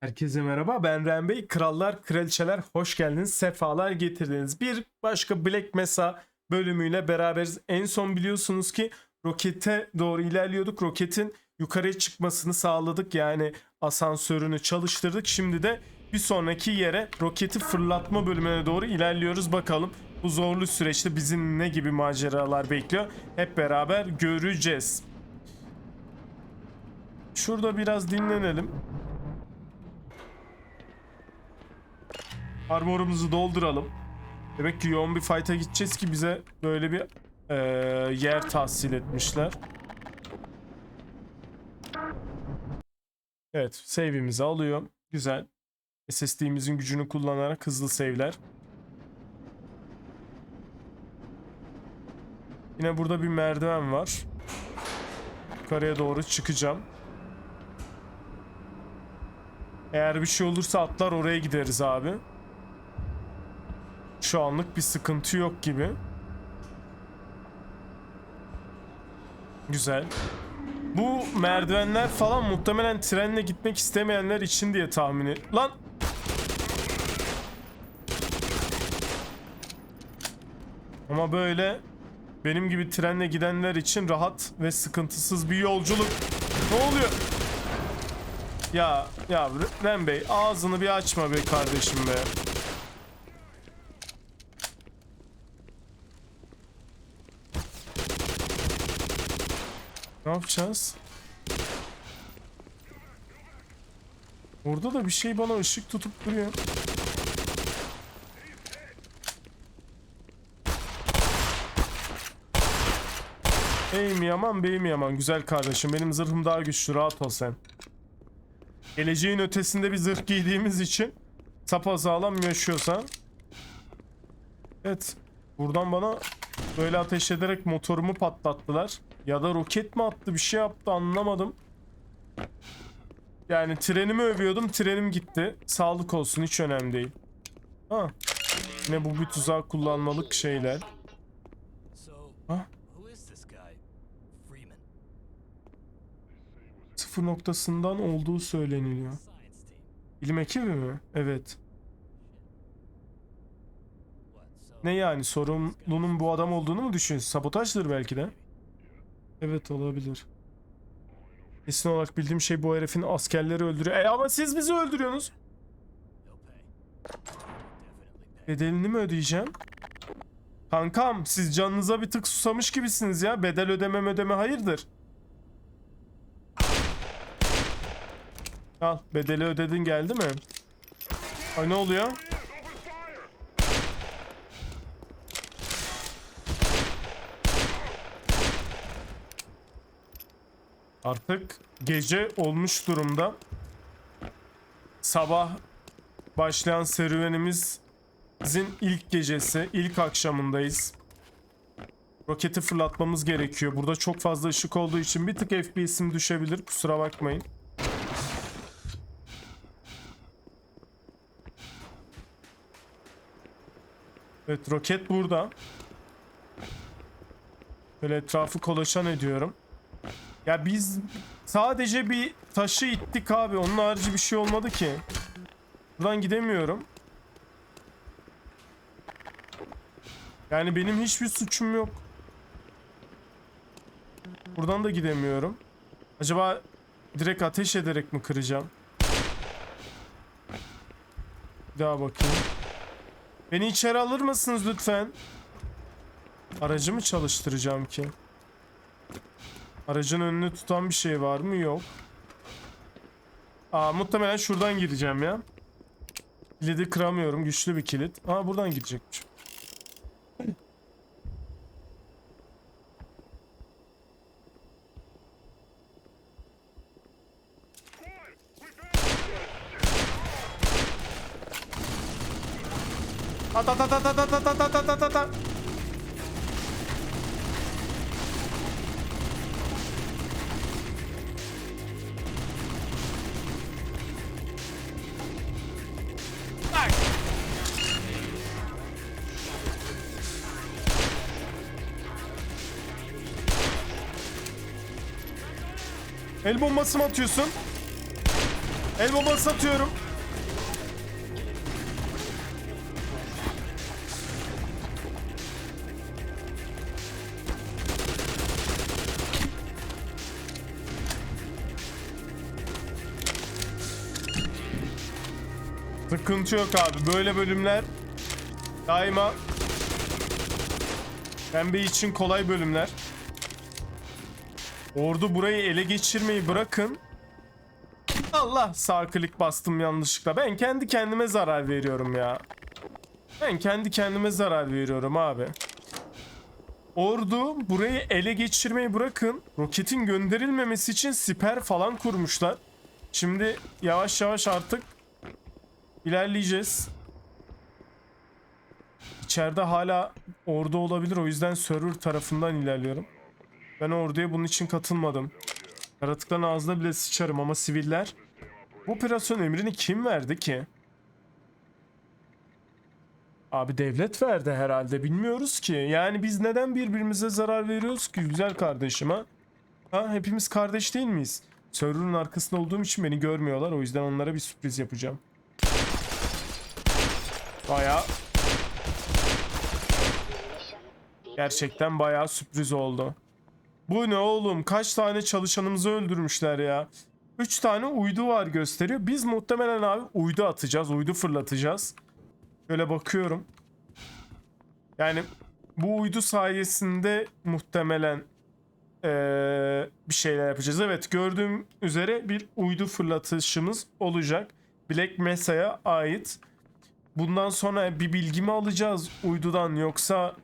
Herkese merhaba ben Ren Bey. Krallar, kraliçeler hoş geldiniz. Sefalar getirdiniz. Bir başka Black Mesa bölümüyle beraberiz. En son biliyorsunuz ki rokete doğru ilerliyorduk. Roketin yukarıya çıkmasını sağladık. Yani asansörünü çalıştırdık. Şimdi de bir sonraki yere roketi fırlatma bölümüne doğru ilerliyoruz. Bakalım bu zorlu süreçte bizim ne gibi maceralar bekliyor. Hep beraber göreceğiz. Şurada biraz dinlenelim. Armorumuzu dolduralım. Demek ki yoğun bir fight'a gideceğiz ki bize böyle bir eee, yer tahsil etmişler. Evet, save'imizi alıyor. Güzel. SSD'mizin gücünü kullanarak hızlı save'ler. Yine burada bir merdiven var. Yukarıya doğru çıkacağım. Eğer bir şey olursa atlar oraya gideriz abi. Şu anlık bir sıkıntı yok gibi. Güzel. Bu merdivenler falan muhtemelen trenle gitmek istemeyenler için diye tahmin et. Lan! Ama böyle benim gibi trenle gidenler için rahat ve sıkıntısız bir yolculuk. Ne oluyor? Ya ya Ren Bey ağzını bir açma be kardeşim be. Yapacağız? Orada da bir şey bana ışık tutup duruyor. Ey mi yaman bey mi güzel kardeşim benim zırhım daha güçlü rahat ol sen. Geleceğin ötesinde bir zırh giydiğimiz için sapasağlam yaşıyorsan. Evet buradan bana böyle ateş ederek motorumu patlattılar. Ya da roket mi attı bir şey yaptı anlamadım. Yani trenimi övüyordum trenim gitti. Sağlık olsun hiç önemli değil. Ha. Yine bu bir tuzak kullanmalık şeyler. Freeman. Sıfır noktasından olduğu söyleniliyor. Bilim ekibi mi? Evet. Ne yani sorumlunun bu adam olduğunu mu düşünüyorsun? Sabotajdır belki de. Evet olabilir. Kesin olarak bildiğim şey bu herifin askerleri öldürüyor. E ama siz bizi öldürüyorsunuz. Bedelini mi ödeyeceğim? Kankam siz canınıza bir tık susamış gibisiniz ya. Bedel ödeme ödeme hayırdır? Al bedeli ödedin geldi mi? Ay ne oluyor? Artık gece olmuş durumda. Sabah başlayan serüvenimiz Bizim ilk gecesi, ilk akşamındayız. Roketi fırlatmamız gerekiyor. Burada çok fazla ışık olduğu için bir tık FPS'im düşebilir. Kusura bakmayın. Evet roket burada. Böyle etrafı kolaçan ediyorum. Ya biz sadece bir taşı ittik abi. Onun harici bir şey olmadı ki. Buradan gidemiyorum. Yani benim hiçbir suçum yok. Buradan da gidemiyorum. Acaba direkt ateş ederek mi kıracağım? Bir daha bakayım. Beni içeri alır mısınız lütfen? Aracı mı çalıştıracağım ki? Aracın önünü tutan bir şey var mı? Yok. Aa muhtemelen şuradan gireceğim ya. Kilidi kıramıyorum. Güçlü bir kilit. Aa buradan gidecekmiş. At at at at at at at at at at at at. El bombası mı atıyorsun? El bombası atıyorum. Sıkıntı yok abi. Böyle bölümler daima pembe için kolay bölümler. Ordu burayı ele geçirmeyi bırakın. Allah sağ klik bastım yanlışlıkla. Ben kendi kendime zarar veriyorum ya. Ben kendi kendime zarar veriyorum abi. Ordu burayı ele geçirmeyi bırakın. Roketin gönderilmemesi için siper falan kurmuşlar. Şimdi yavaş yavaş artık ilerleyeceğiz. İçeride hala ordu olabilir o yüzden server tarafından ilerliyorum. Ben orduya bunun için katılmadım. Yaratıkların ağzına bile sıçarım ama siviller. Bu operasyon emrini kim verdi ki? Abi devlet verdi herhalde bilmiyoruz ki. Yani biz neden birbirimize zarar veriyoruz ki güzel kardeşim ha? Ha hepimiz kardeş değil miyiz? Server'ın arkasında olduğum için beni görmüyorlar o yüzden onlara bir sürpriz yapacağım. Baya Gerçekten bayağı sürpriz oldu. Bu ne oğlum? Kaç tane çalışanımızı öldürmüşler ya. 3 tane uydu var gösteriyor. Biz muhtemelen abi uydu atacağız. Uydu fırlatacağız. Böyle bakıyorum. Yani bu uydu sayesinde muhtemelen eee, bir şeyler yapacağız. Evet gördüğüm üzere bir uydu fırlatışımız olacak. Black Mesa'ya ait. Bundan sonra bir bilgi mi alacağız uydudan yoksa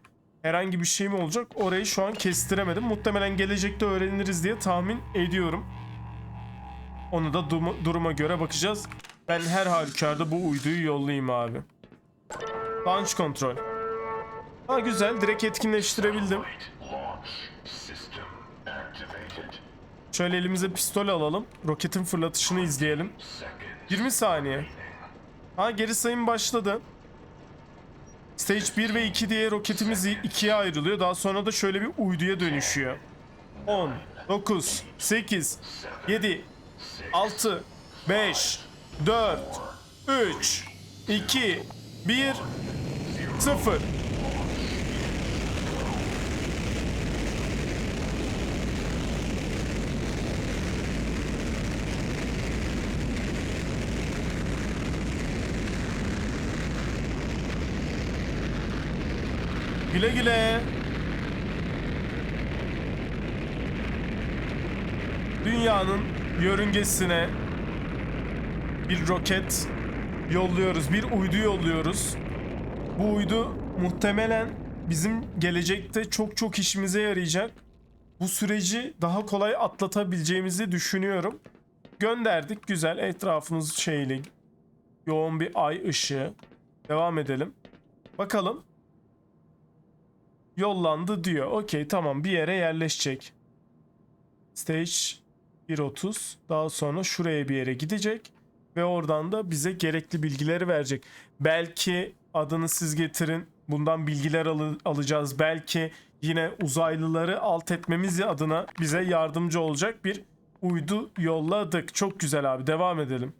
herhangi bir şey mi olacak? Orayı şu an kestiremedim. Muhtemelen gelecekte öğreniriz diye tahmin ediyorum. Onu da duruma göre bakacağız. Ben her halükarda bu uyduyu yollayayım abi. Launch kontrol. Ha güzel direkt etkinleştirebildim. Şöyle elimize pistol alalım. Roketin fırlatışını izleyelim. Seconds 20 saniye. Ha geri sayım başladı. Stage 1 ve 2 diye roketimiz ikiye ayrılıyor. Daha sonra da şöyle bir uyduya dönüşüyor. 10, 9, 8, 7, 6, 5, 4, 3, 2, 1, 0. Güle güle. Dünyanın yörüngesine bir roket yolluyoruz. Bir uydu yolluyoruz. Bu uydu muhtemelen bizim gelecekte çok çok işimize yarayacak. Bu süreci daha kolay atlatabileceğimizi düşünüyorum. Gönderdik. Güzel. Etrafımız şeyli. Yoğun bir ay ışığı. Devam edelim. Bakalım yollandı diyor. Okey tamam bir yere yerleşecek. Stage 1.30 daha sonra şuraya bir yere gidecek ve oradan da bize gerekli bilgileri verecek. Belki adını siz getirin bundan bilgiler alı- alacağız. Belki yine uzaylıları alt etmemiz adına bize yardımcı olacak bir uydu yolladık. Çok güzel abi devam edelim.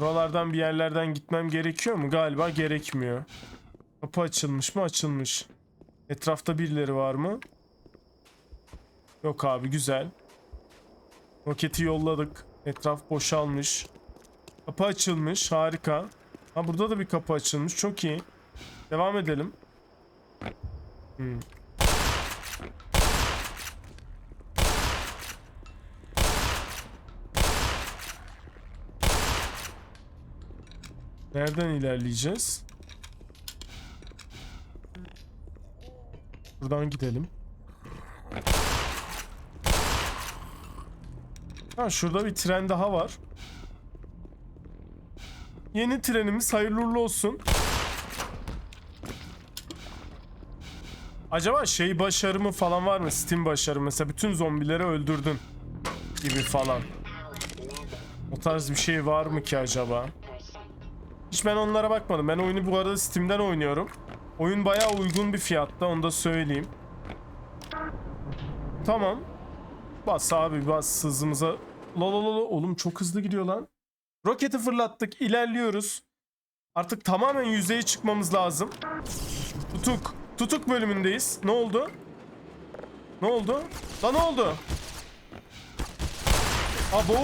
Buralardan bir yerlerden gitmem gerekiyor mu? Galiba gerekmiyor. Kapı açılmış mı? Açılmış. Etrafta birileri var mı? Yok abi güzel. Roketi yolladık. Etraf boşalmış. Kapı açılmış. Harika. Ha burada da bir kapı açılmış. Çok iyi. Devam edelim. Hmm. Nereden ilerleyeceğiz? Buradan gidelim. Ha şurada bir tren daha var. Yeni trenimiz hayırlı olsun. Acaba şey başarımı falan var mı? Steam başarımı mesela bütün zombileri öldürdün gibi falan. O tarz bir şey var mı ki acaba? Hiç ben onlara bakmadım. Ben oyunu bu arada Steam'den oynuyorum. Oyun bayağı uygun bir fiyatta onu da söyleyeyim. Tamam. Bas abi bas hızımıza. La la la la. Oğlum çok hızlı gidiyor lan. Roketi fırlattık. ilerliyoruz. Artık tamamen yüzeye çıkmamız lazım. Tutuk. Tutuk bölümündeyiz. Ne oldu? Ne oldu? Lan ne oldu? Abo!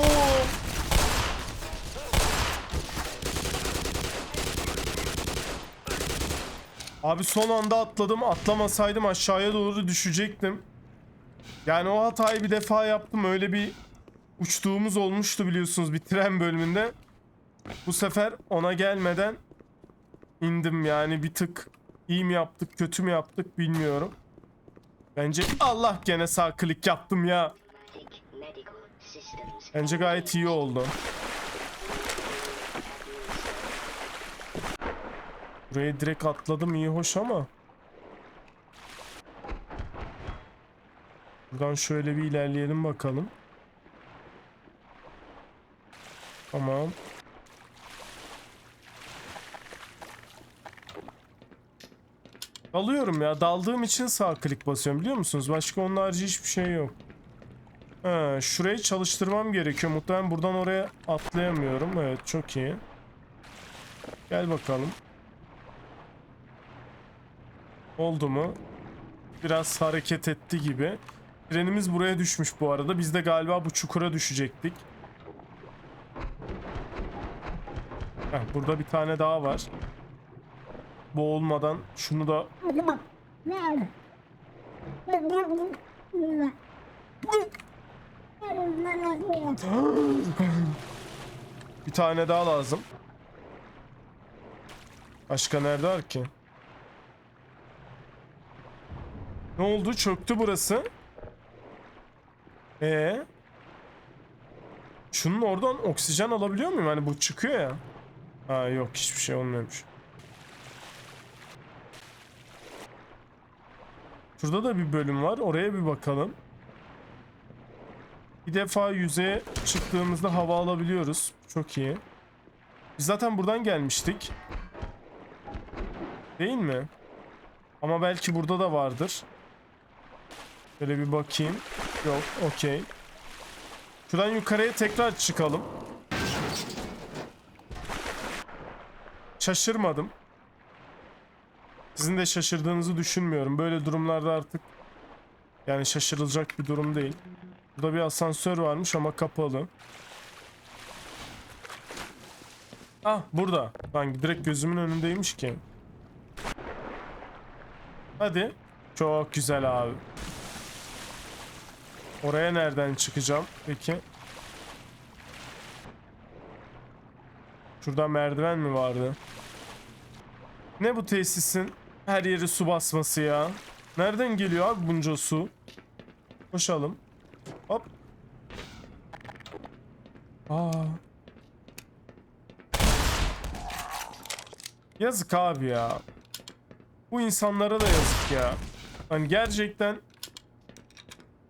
Abi son anda atladım. Atlamasaydım aşağıya doğru düşecektim. Yani o hatayı bir defa yaptım. Öyle bir uçtuğumuz olmuştu biliyorsunuz bir tren bölümünde. Bu sefer ona gelmeden indim yani bir tık iyi mi yaptık kötü mü yaptık bilmiyorum. Bence Allah gene sağ klik yaptım ya. Bence gayet iyi oldu. Buraya direkt atladım iyi hoş ama. Buradan şöyle bir ilerleyelim bakalım. Tamam. Dalıyorum ya. Daldığım için sağ klik basıyorum biliyor musunuz? Başka onun harici hiçbir şey yok. Ha, şurayı çalıştırmam gerekiyor. Muhtemelen buradan oraya atlayamıyorum. Evet çok iyi. Gel bakalım. Oldu mu? Biraz hareket etti gibi. Trenimiz buraya düşmüş bu arada. Biz de galiba bu çukura düşecektik. Heh, burada bir tane daha var. Bu olmadan şunu da... Bir tane daha lazım. Başka nerede var ki? Ne oldu? Çöktü burası. Ee? Şunun oradan oksijen alabiliyor muyum? Hani bu çıkıyor ya. Ha yok hiçbir şey olmuyormuş. Şurada da bir bölüm var. Oraya bir bakalım. Bir defa yüzeye çıktığımızda hava alabiliyoruz. Çok iyi. Biz zaten buradan gelmiştik. Değil mi? Ama belki burada da vardır. Şöyle bir bakayım. Yok, okey. Şuradan yukarıya tekrar çıkalım. Şaşırmadım. Sizin de şaşırdığınızı düşünmüyorum. Böyle durumlarda artık yani şaşırılacak bir durum değil. Burada bir asansör varmış ama kapalı. Ah burada. Lan direkt gözümün önündeymiş ki. Hadi. Çok güzel abi. Oraya nereden çıkacağım peki? Şurada merdiven mi vardı? Ne bu tesisin her yeri su basması ya? Nereden geliyor abi bunca su? Koşalım. Hop. Aa. Yazık abi ya. Bu insanlara da yazık ya. Hani gerçekten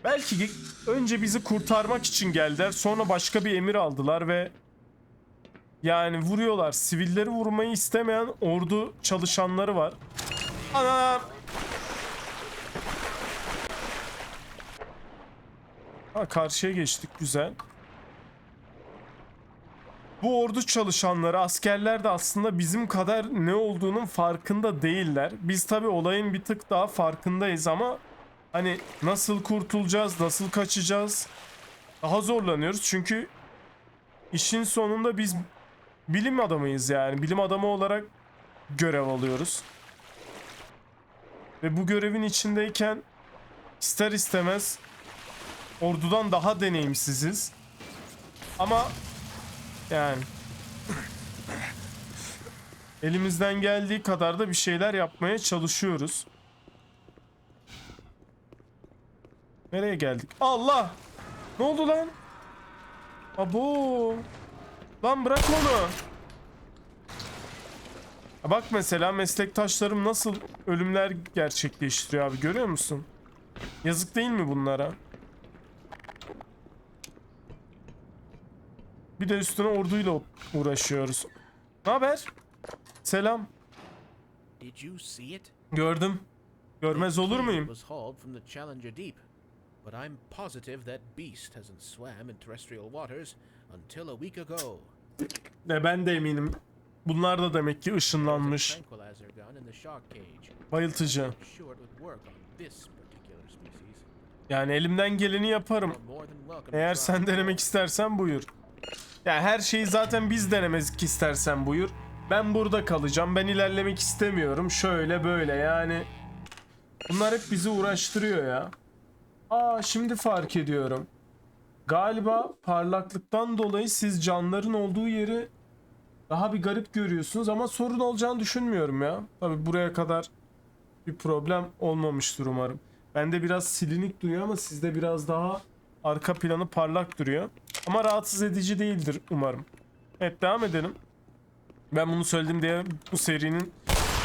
belki önce bizi kurtarmak için geldiler. Sonra başka bir emir aldılar ve yani vuruyorlar. Sivilleri vurmayı istemeyen ordu çalışanları var. Ana! Ha karşıya geçtik güzel. Bu ordu çalışanları, askerler de aslında bizim kadar ne olduğunun farkında değiller. Biz tabi olayın bir tık daha farkındayız ama hani nasıl kurtulacağız, nasıl kaçacağız daha zorlanıyoruz. Çünkü işin sonunda biz bilim adamıyız yani. Bilim adamı olarak görev alıyoruz. Ve bu görevin içindeyken ister istemez ordudan daha deneyimsiziz. Ama yani elimizden geldiği kadar da bir şeyler yapmaya çalışıyoruz. Nereye geldik? Allah! Ne oldu lan? Abo! Lan bırak onu. Bak mesela meslektaşlarım nasıl ölümler gerçekleştiriyor abi görüyor musun? Yazık değil mi bunlara? Bir de üstüne orduyla uğraşıyoruz. Ne haber? Selam. Did you see it? Gördüm. Görmez olur muyum? But I'm positive that beast hasn't swam in terrestrial waters until a week ago. Ne ben de eminim. Bunlar da demek ki ışınlanmış. Bayıltıcı. Yani elimden geleni yaparım. Eğer sen denemek istersen buyur. Ya her şeyi zaten biz denemek istersen buyur. Ben burada kalacağım. Ben ilerlemek istemiyorum. Şöyle böyle yani. Bunlar hep bizi uğraştırıyor ya. Aa şimdi fark ediyorum. Galiba parlaklıktan dolayı siz canların olduğu yeri daha bir garip görüyorsunuz ama sorun olacağını düşünmüyorum ya. Tabi buraya kadar bir problem olmamıştır umarım. Bende biraz silinik duruyor ama sizde biraz daha arka planı parlak duruyor. Ama rahatsız edici değildir umarım. Evet devam edelim. Ben bunu söyledim diye bu serinin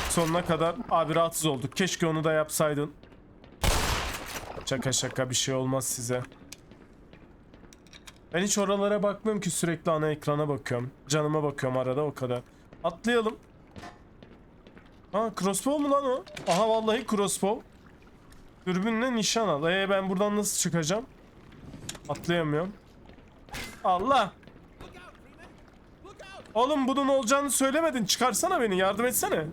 sonuna kadar abi rahatsız olduk. Keşke onu da yapsaydın. Şaka şaka bir şey olmaz size. Ben hiç oralara bakmıyorum ki sürekli ana ekrana bakıyorum. Canıma bakıyorum arada o kadar. Atlayalım. Ha crossbow mu lan o? Aha vallahi crossbow. Dürbünle nişan al. Ee ben buradan nasıl çıkacağım? Atlayamıyorum. Allah! Oğlum bunun olacağını söylemedin. Çıkarsana beni. Yardım etsene.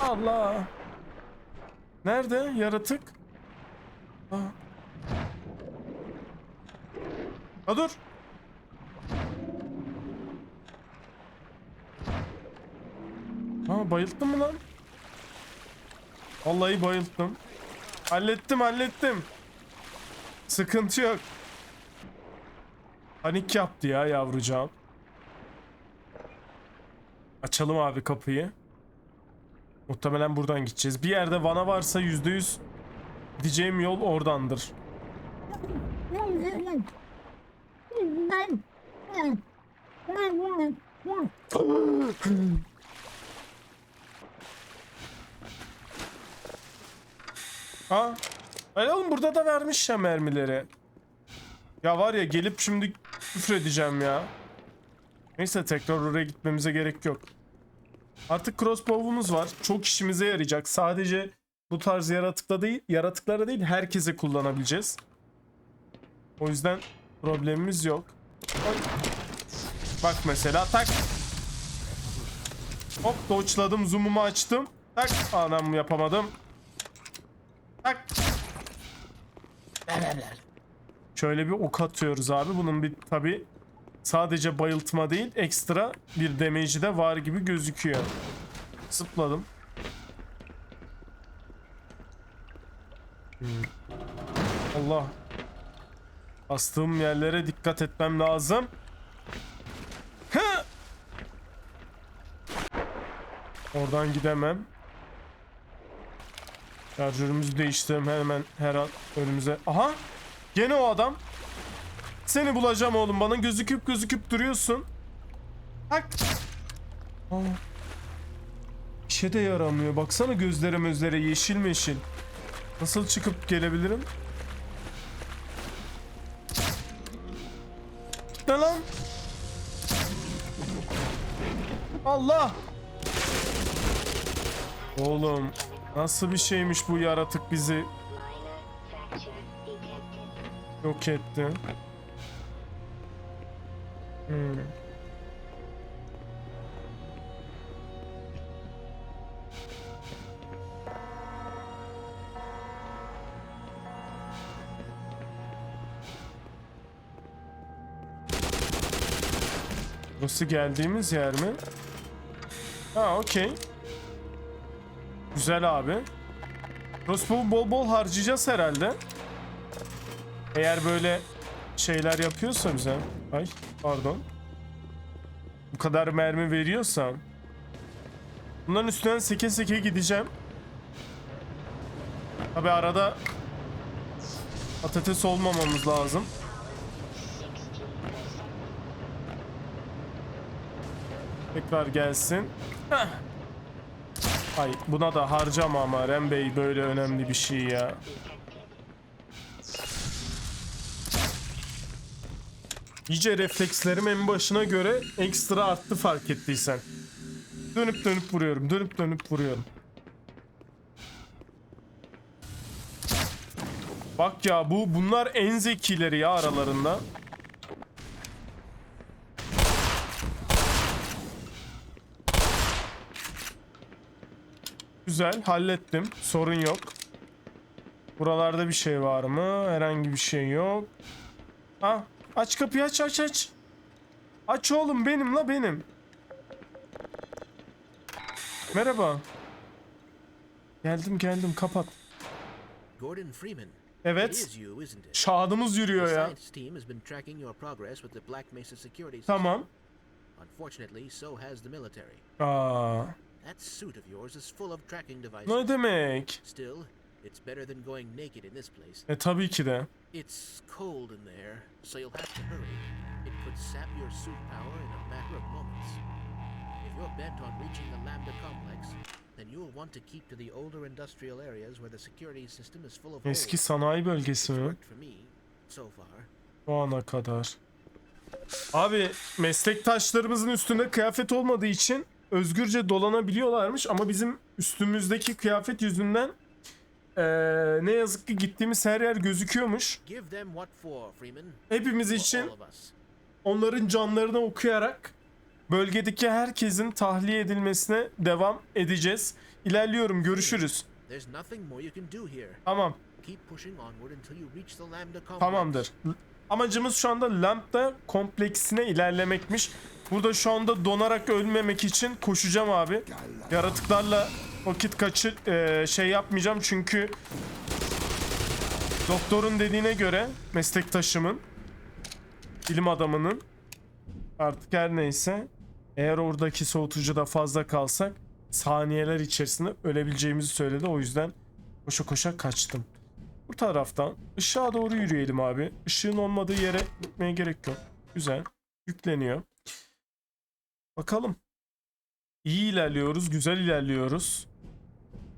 Allah! Nerede yaratık? Ha. Dur. Ha bayılttın mı lan? Vallahi bayılttım. Hallettim hallettim. Sıkıntı yok. Panik yaptı ya yavrucağım. Açalım abi kapıyı. Muhtemelen buradan gideceğiz. Bir yerde vana varsa %100 gideceğim yol oradandır. Ha? Öyle oğlum burada da vermiş ya mermileri. Ya var ya gelip şimdi küfür ya. Neyse tekrar oraya gitmemize gerek yok. Artık crossbow'umuz var. Çok işimize yarayacak. Sadece bu tarz yaratıkla değil, yaratıklara değil herkese kullanabileceğiz. O yüzden problemimiz yok. Oy. Bak mesela tak. Hop dodge'ladım, zoom'umu açtım. Tak. Anam yapamadım. Tak. Şöyle bir ok atıyoruz abi. Bunun bir tabi sadece bayıltma değil ekstra bir damage'i de var gibi gözüküyor. Zıpladım. Allah. Bastığım yerlere dikkat etmem lazım. Oradan gidemem. Şarjörümüzü değiştirelim hemen her an önümüze. Aha! Gene o adam. Seni bulacağım oğlum. Bana gözüküp gözüküp duruyorsun. Hak. Aa. İşe de yaramıyor. Baksana gözlere gözlere yeşil meşil. Nasıl çıkıp gelebilirim? Ne lan? Allah! Oğlum nasıl bir şeymiş bu yaratık bizi yok etti. Hmm. Burası geldiğimiz yer mi? Ha okey. Güzel abi. Crossbow'u bol bol harcayacağız herhalde. Eğer böyle şeyler yapıyorsa bize. Ay pardon. Bu kadar mermi veriyorsam. Bunların üstünden seke seke gideceğim. Tabi arada patates olmamamız lazım. Tekrar gelsin. Heh. Ay buna da harcama ama Rem Bey böyle önemli bir şey ya. İyice reflekslerim en başına göre ekstra arttı fark ettiysen. Dönüp dönüp vuruyorum, dönüp dönüp vuruyorum. Bak ya bu bunlar en zekileri ya aralarında. Güzel hallettim. Sorun yok. Buralarda bir şey var mı? Herhangi bir şey yok. Ha, aç kapıyı aç aç aç. Aç oğlum benim la benim. Merhaba. Geldim geldim kapat. Gordon Freeman. Evet. The yürüyor ya. Tamam. Unfortunately, so has the military. Aa, That suit of yours is full of tracking devices. ne demek? Still, it's better than going naked in this place. E tabii ki de. It's cold in there, so you'll have to hurry. It could sap your suit power in a matter of moments. If you're bent on reaching the Lambda complex, then you'll want to keep to the older industrial areas where the security system is full of Eski sanayi bölgesi mi? O ana kadar. Abi meslektaşlarımızın üstünde kıyafet olmadığı için özgürce dolanabiliyorlarmış ama bizim üstümüzdeki kıyafet yüzünden eee, ne yazık ki gittiğimiz her yer gözüküyormuş. Hepimiz için onların canlarını okuyarak bölgedeki herkesin tahliye edilmesine devam edeceğiz. İlerliyorum görüşürüz. Tamam. Tamamdır. Amacımız şu anda Lambda kompleksine ilerlemekmiş. Burada şu anda donarak ölmemek için koşacağım abi. Yaratıklarla vakit kaçır eee, şey yapmayacağım çünkü doktorun dediğine göre meslektaşımın bilim adamının artık her neyse eğer oradaki soğutucuda fazla kalsak saniyeler içerisinde ölebileceğimizi söyledi. O yüzden koşa koşa kaçtım. Bu taraftan ışığa doğru yürüyelim abi. Işığın olmadığı yere gitmeye gerek yok. Güzel. Yükleniyor. Bakalım. İyi ilerliyoruz. Güzel ilerliyoruz.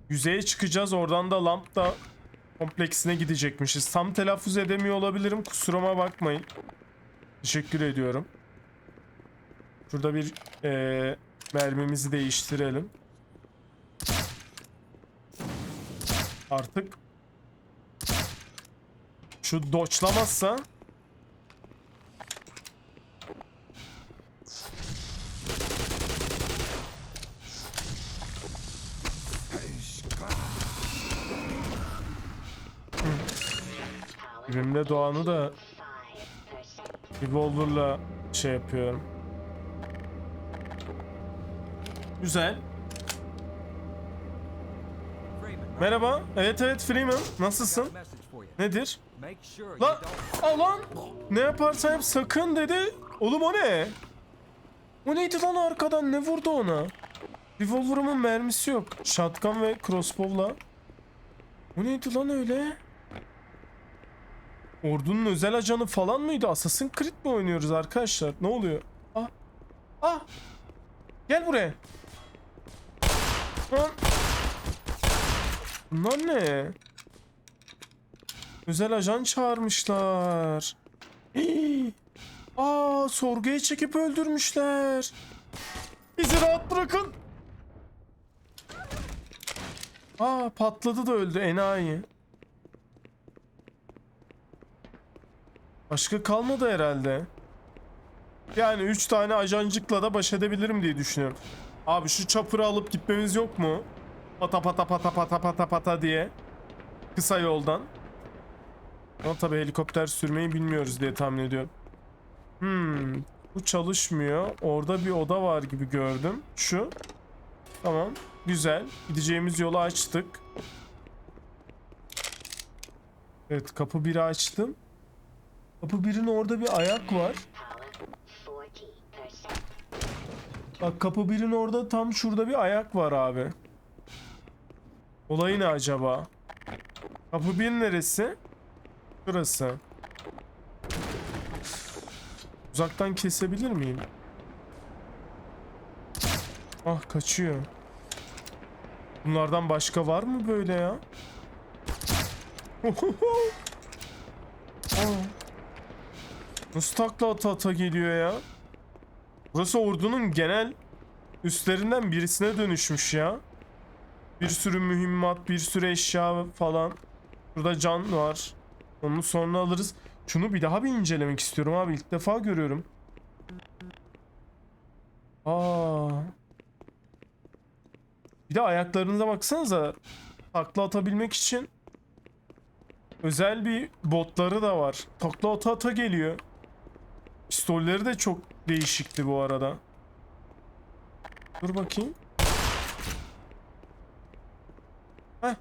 Yüzeye çıkacağız. Oradan da lambda kompleksine gidecekmişiz. Tam telaffuz edemiyor olabilirim. Kusuruma bakmayın. Teşekkür ediyorum. Şurada bir eee, mermimizi değiştirelim. Artık şu doçlamazsa Evimde doğanı da 5%. revolver'la şey yapıyorum. Güzel. Merhaba. Evet evet Freeman. Nasılsın? Nedir? Lan! Aa lan! Ne yaparsan yap sakın dedi. Oğlum o ne? O neydi lan arkadan? Ne vurdu ona? Revolver'ımın mermisi yok. Shotgun ve crossbow'la. O neydi lan öyle? Ordunun özel ajanı falan mıydı? Assassin's Creed mi oynuyoruz arkadaşlar? Ne oluyor? Ah! Ah! Gel buraya. Lan! Bunlar ne? Özel ajan çağırmışlar. Hii! Aa, sorguya çekip öldürmüşler. Bizi rahat bırakın. Aa, patladı da öldü enayi. Başka kalmadı herhalde. Yani 3 tane ajancıkla da baş edebilirim diye düşünüyorum. Abi şu çapırı alıp gitmemiz yok mu? Pata pata pata pata pata pata diye. Kısa yoldan. Ama tabii helikopter sürmeyi bilmiyoruz diye tahmin ediyorum. Hmm. Bu çalışmıyor. Orada bir oda var gibi gördüm. Şu. Tamam. Güzel. Gideceğimiz yolu açtık. Evet kapı 1'i açtım. Kapı 1'in orada bir ayak var. Power 40%. Bak kapı 1'in orada tam şurada bir ayak var abi. Olayı ne acaba? Kapı 1 neresi? Şurası. Uzaktan kesebilir miyim? Ah kaçıyor. Bunlardan başka var mı böyle ya? Aa. Nasıl takla ata ata geliyor ya? Burası ordunun genel üstlerinden birisine dönüşmüş ya. Bir sürü mühimmat, bir sürü eşya falan. Burada can var. Onu sonra alırız. Şunu bir daha bir incelemek istiyorum abi. İlk defa görüyorum. Aa. Bir de ayaklarınıza baksanıza. Takla atabilmek için özel bir botları da var. Takla ata ata geliyor. Pistolleri de çok değişikti bu arada. Dur bakayım. Heh.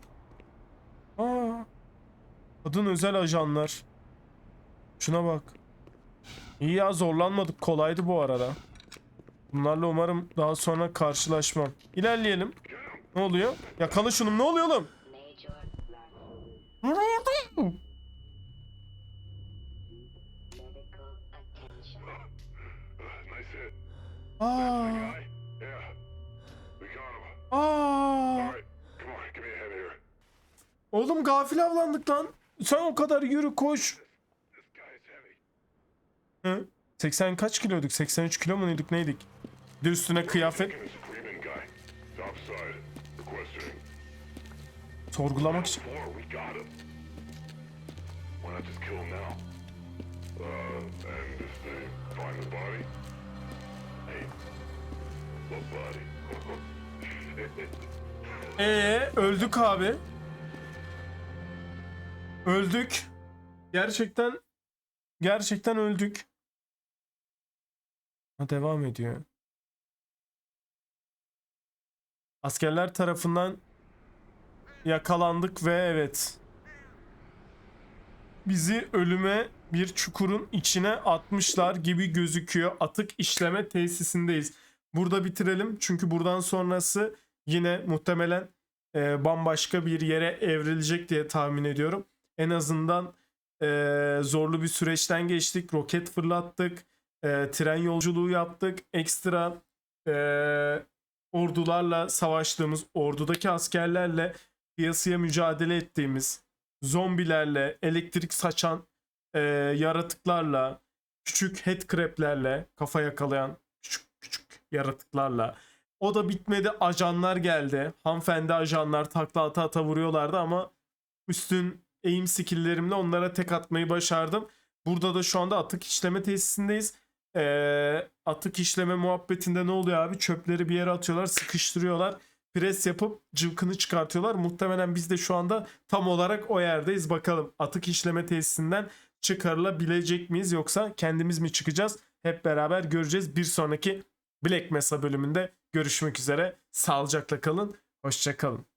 Aa. Kadın özel ajanlar. Şuna bak. İyi ya zorlanmadık. Kolaydı bu arada. Bunlarla umarım daha sonra karşılaşmam. İlerleyelim. Ne oluyor? Yakala şunu. Ne oluyor oğlum? Hand here. Oğlum gafil avlandık lan. Sen o kadar yürü koş. Hı? 80 kaç kiloduk? 83 kilo mu neyduk neydik? Bir de üstüne kıyafet. Sorgulamak için. Ee öldük abi. Öldük. Gerçekten gerçekten öldük. Ha, devam ediyor. Askerler tarafından yakalandık ve evet. Bizi ölüme bir çukurun içine atmışlar gibi gözüküyor. Atık işleme tesisindeyiz. Burada bitirelim çünkü buradan sonrası yine muhtemelen e, bambaşka bir yere evrilecek diye tahmin ediyorum. En azından e, zorlu bir süreçten geçtik. Roket fırlattık. e, tren yolculuğu yaptık. Ekstra e, ordularla savaştığımız, ordudaki askerlerle piyasaya mücadele ettiğimiz, zombilerle, elektrik saçan e, yaratıklarla, küçük headcrab'lerle, kafa yakalayan küçük küçük yaratıklarla. O da bitmedi. Ajanlar geldi. Hanımefendi ajanlar takla ata ata vuruyorlardı ama üstün aim skill'lerimle onlara tek atmayı başardım. Burada da şu anda atık işleme tesisindeyiz. Ee, atık işleme muhabbetinde ne oluyor abi? Çöpleri bir yere atıyorlar, sıkıştırıyorlar. Pres yapıp cıvkını çıkartıyorlar. Muhtemelen biz de şu anda tam olarak o yerdeyiz. Bakalım atık işleme tesisinden çıkarılabilecek miyiz yoksa kendimiz mi çıkacağız? Hep beraber göreceğiz. Bir sonraki Black Mesa bölümünde görüşmek üzere. Sağlıcakla kalın. Hoşça kalın.